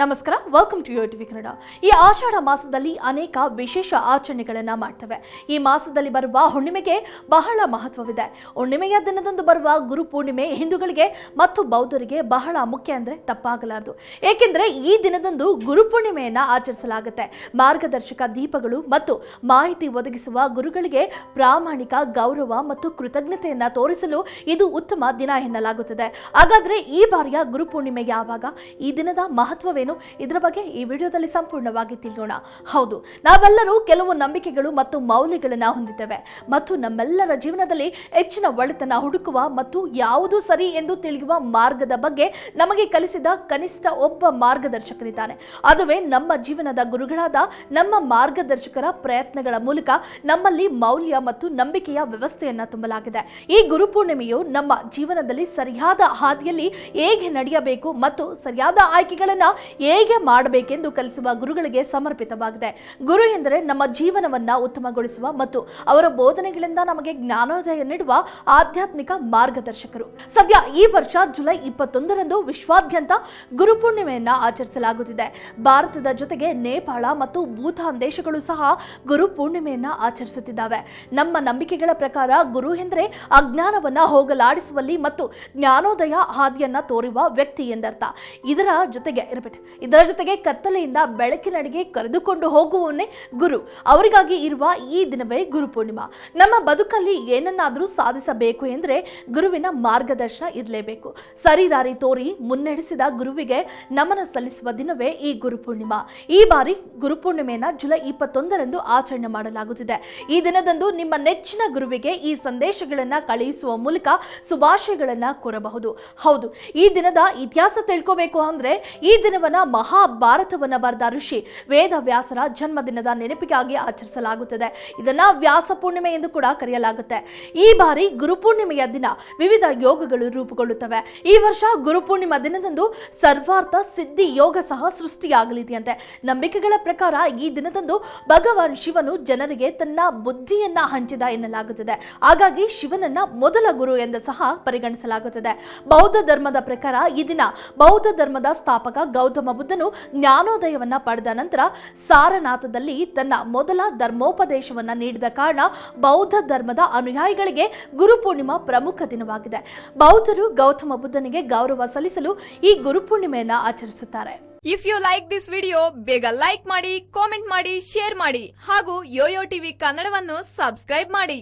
ನಮಸ್ಕಾರ welcome to yo TV Kannada. ಈ ಆಷಾಢ ಮಾಸದಲ್ಲಿ ಅನೇಕ ವಿಶೇಷ ಆಚರಣೆಗಳನ್ನು ಮಾಡ್ತವೆ. ಈ ಮಾಸದಲ್ಲಿ ಬರುವ ಹುಣ್ಣಿಮೆಗೆ ಬಹಳ ಮಹತ್ವವಿದೆ. ಹುಣ್ಣಿಮೆಯ ದಿನದಂದು ಬರುವ ಗುರು ಪೂರ್ಣಿಮೆ ಹಿಂದೂಗಳಿಗೆ ಮತ್ತು ಬೌದ್ಧರಿಗೆ ಬಹಳ ಮುಖ್ಯ ಅಂದ್ರೆ ತಪ್ಪಾಗಲಾರದು. ಏಕೆಂದರೆ ಈ ದಿನದಂದು ಗುರು ಪೂರ್ಣಿಮೆಯನ್ನು ಆಚರಿಸಲಾಗುತ್ತೆ. ಮಾರ್ಗದರ್ಶಕ ದೀಪಗಳು ಮತ್ತು ಮಾಹಿತಿ ಒದಗಿಸುವ ಗುರುಗಳಿಗೆ ಪ್ರಾಮಾಣಿಕ ಗೌರವ ಮತ್ತು ಕೃತಜ್ಞತೆಯನ್ನು ತೋರಿಸಲು ಇದು ಉತ್ತಮ ದಿನ ಎನ್ನಲಾಗುತ್ತದೆ. ಹಾಗಾದ್ರೆ ಈ ಬಾರಿಯ ಗುರು ಪೂರ್ಣಿಮೆ ಯಾವಾಗ? ಈ ದಿನದ ಮಹತ್ವವೇನು ಇದರ ಬಗ್ಗೆ ಈ ವಿಡಿಯೋದಲ್ಲಿ ಸಂಪೂರ್ಣವಾಗಿ ತಿಳಿಯೋಣ. ಹೌದು, ನಾವೆಲ್ಲರೂ ಕೆಲವು ನಂಬಿಕೆಗಳು ಮತ್ತು ಮೌಲ್ಯಗಳನ್ನ ಹೊಂದಿದ್ದೇವೆ ಮತ್ತು ನಮ್ಮೆಲ್ಲರ ಜೀವನದಲ್ಲಿ ಹೆಚ್ಚಿನ ಒಳಿತನ ಹುಡುಕುವ ಮತ್ತು ಯಾವುದು ಸರಿ ಎಂದು ತಿಳಿಯುವ ಮಾರ್ಗದ ಬಗ್ಗೆ ನಮಗೆ ಕಲಿಸಿದ ಕನಿಷ್ಠ ಒಬ್ಬ ಮಾರ್ಗದರ್ಶಕನಿದ್ದಾನೆ. ಅದುವೇ ನಮ್ಮ ಜೀವನದ ಗುರುಗಳಾದ ನಮ್ಮ ಮಾರ್ಗದರ್ಶಕರ ಪ್ರಯತ್ನಗಳ ಮೂಲಕ ನಮ್ಮಲ್ಲಿ ಮೌಲ್ಯ ಮತ್ತು ನಂಬಿಕೆಯ ವ್ಯವಸ್ಥೆಯನ್ನ ತುಂಬಲಾಗಿದೆ. ಈ ಗುರು ಪೂರ್ಣಿಮೆಯು ನಮ್ಮ ಜೀವನದಲ್ಲಿ ಸರಿಯಾದ ಹಾದಿಯಲ್ಲಿ ಹೇಗೆ ನಡೆಯಬೇಕು ಮತ್ತು ಸರಿಯಾದ ಆಯ್ಕೆಗಳನ್ನ ಹೇಗೆ ಮಾಡಬೇಕೆಂದು ಕಲಿಸುವ ಗುರುಗಳಿಗೆ ಸಮರ್ಪಿತವಾಗಿದೆ. ಗುರು ಎಂದರೆ ನಮ್ಮ ಜೀವನವನ್ನ ಉತ್ತಮಗೊಳಿಸುವ ಮತ್ತು ಅವರ ಬೋಧನೆಗಳಿಂದ ನಮಗೆ ಜ್ಞಾನೋದಯ ನೀಡುವ ಆಧ್ಯಾತ್ಮಿಕ ಮಾರ್ಗದರ್ಶಕರು. ಸದ್ಯ ಈ ವರ್ಷ ಜುಲೈ ಇಪ್ಪತ್ತೊಂದರಂದು ವಿಶ್ವಾದ್ಯಂತ ಗುರು ಪೂರ್ಣಿಮೆಯನ್ನ ಆಚರಿಸಲಾಗುತ್ತಿದೆ. ಭಾರತದ ಜೊತೆಗೆ ನೇಪಾಳ ಮತ್ತು ಭೂತಾನ್ ದೇಶಗಳು ಸಹ ಗುರು ಪೂರ್ಣಿಮೆಯನ್ನ ಆಚರಿಸುತ್ತಿದ್ದಾವೆ. ನಮ್ಮ ನಂಬಿಕೆಗಳ ಪ್ರಕಾರ ಗುರು ಎಂದರೆ ಅಜ್ಞಾನವನ್ನ ಹೋಗಲಾಡಿಸುವಲ್ಲಿ ಮತ್ತು ಜ್ಞಾನೋದಯ ಹಾದಿಯನ್ನ ತೋರುವ ವ್ಯಕ್ತಿ ಎಂದರ್ಥ. ಇದರ ಜೊತೆಗೆ ರಿಪೀಟ್ ಇದರ ಜೊತೆಗೆ ಕತ್ತಲೆಯಿಂದ ಬೆಳಕಿನಡೆಗೆ ಕರೆದುಕೊಂಡು ಹೋಗುವವನೇ ಗುರು. ಅವರಿಗಾಗಿ ಇರುವ ಈ ದಿನವೇ ಗುರು ಪೂರ್ಣಿಮಾ. ನಮ್ಮ ಬದುಕಲ್ಲಿ ಏನನ್ನಾದರೂ ಸಾಧಿಸಬೇಕು ಎಂದರೆ ಗುರುವಿನ ಮಾರ್ಗದರ್ಶನ ಇರಲೇಬೇಕು. ಸರಿ ದಾರಿ ತೋರಿ ಮುನ್ನಡೆಸಿದ ಗುರುವಿಗೆ ನಮನ ಸಲ್ಲಿಸುವ ದಿನವೇ ಈ ಗುರು ಪೂರ್ಣಿಮಾ. ಈ ಬಾರಿ ಗುರು ಪೂರ್ಣಿಮೆಯನ್ನು ಜುಲೈ ಇಪ್ಪತ್ತೊಂದರಂದು ಆಚರಣೆ ಮಾಡಲಾಗುತ್ತಿದೆ. ಈ ದಿನದಂದು ನಿಮ್ಮ ನೆಚ್ಚಿನ ಗುರುವಿಗೆ ಈ ಸಂದೇಶಗಳನ್ನು ಕಳುಹಿಸುವ ಮೂಲಕ ಶುಭಾಶಯಗಳನ್ನು ಕೋರಬಹುದು. ಹೌದು, ಈ ದಿನದ ಇತಿಹಾಸ ತಿಳ್ಕೋಬೇಕು ಅಂದ್ರೆ ಈ ದಿನವನ್ನ ಮಹಾಭಾರತವನ್ನ ಬರೆದ ಋಷಿ ವೇದ ವ್ಯಾಸರ ಜನ್ಮದಿನದ ನೆನಪಿಗಾಗಿ ಆಚರಿಸಲಾಗುತ್ತದೆ. ಇದನ್ನ ವ್ಯಾಸ ಪೂರ್ಣಿಮೆ ಎಂದು ಕೂಡ ಕರೆಯಲಾಗುತ್ತೆ. ಈ ಬಾರಿ ಗುರುಪೂರ್ಣಿಮೆಯ ದಿನ ವಿವಿಧ ಯೋಗಗಳು ರೂಪುಗೊಳ್ಳುತ್ತವೆ. ಈ ವರ್ಷ ಗುರುಪೂರ್ಣಿಮಾ ದಿನದಂದು ಸರ್ವಾರ್ಥ ಸಿದ್ಧಿ ಯೋಗ ಸಹ ಸೃಷ್ಟಿಯಾಗಲಿದೆಯಂತೆ. ನಂಬಿಕೆಗಳ ಪ್ರಕಾರ ಈ ದಿನದಂದು ಭಗವಾನ್ ಶಿವನು ಜನರಿಗೆ ತನ್ನ ಬುದ್ಧಿಯನ್ನ ಹಂಚಿದ ಎನ್ನಲಾಗುತ್ತದೆ. ಹಾಗಾಗಿ ಶಿವನನ್ನ ಮೊದಲ ಗುರು ಎಂದು ಸಹ ಪರಿಗಣಿಸಲಾಗುತ್ತದೆ. ಬೌದ್ಧ ಧರ್ಮದ ಪ್ರಕಾರ ಈ ದಿನ ಬೌದ್ಧ ಧರ್ಮದ ಸ್ಥಾಪಕ ಗೌತಮ ಬುದ್ಧನು ಜ್ಞಾನೋದಯವನ್ನ ಪಡೆದ ನಂತರ ಸಾರನಾಥದಲ್ಲಿ ತನ್ನ ಮೊದಲ ಧರ್ಮೋಪದೇಶವನ್ನ ನೀಡಿದ ಕಾರಣ ಬೌದ್ಧ ಧರ್ಮದ ಅನುಯಾಯಿಗಳಿಗೆ ಗುರು ಪೂರ್ಣಿಮಾ ಪ್ರಮುಖ ದಿನವಾಗಿದೆ. ಬೌದ್ಧರು ಗೌತಮ ಬುದ್ಧನಿಗೆ ಗೌರವ ಸಲ್ಲಿಸಲು ಈ ಗುರು ಪೂರ್ಣಿಮೆಯನ್ನ ಆಚರಿಸುತ್ತಾರೆ. If you like this video ಬೇಗ ಲೈಕ್ ಮಾಡಿ ಕಾಮೆಂಟ್ ಮಾಡಿ ಶೇರ್ ಮಾಡಿ ಹಾಗೂ ಯೋಯೋ ಟಿವಿ ಕನ್ನಡವನ್ನು ಸಬ್ಸ್ಕ್ರೈಬ್ ಮಾಡಿ.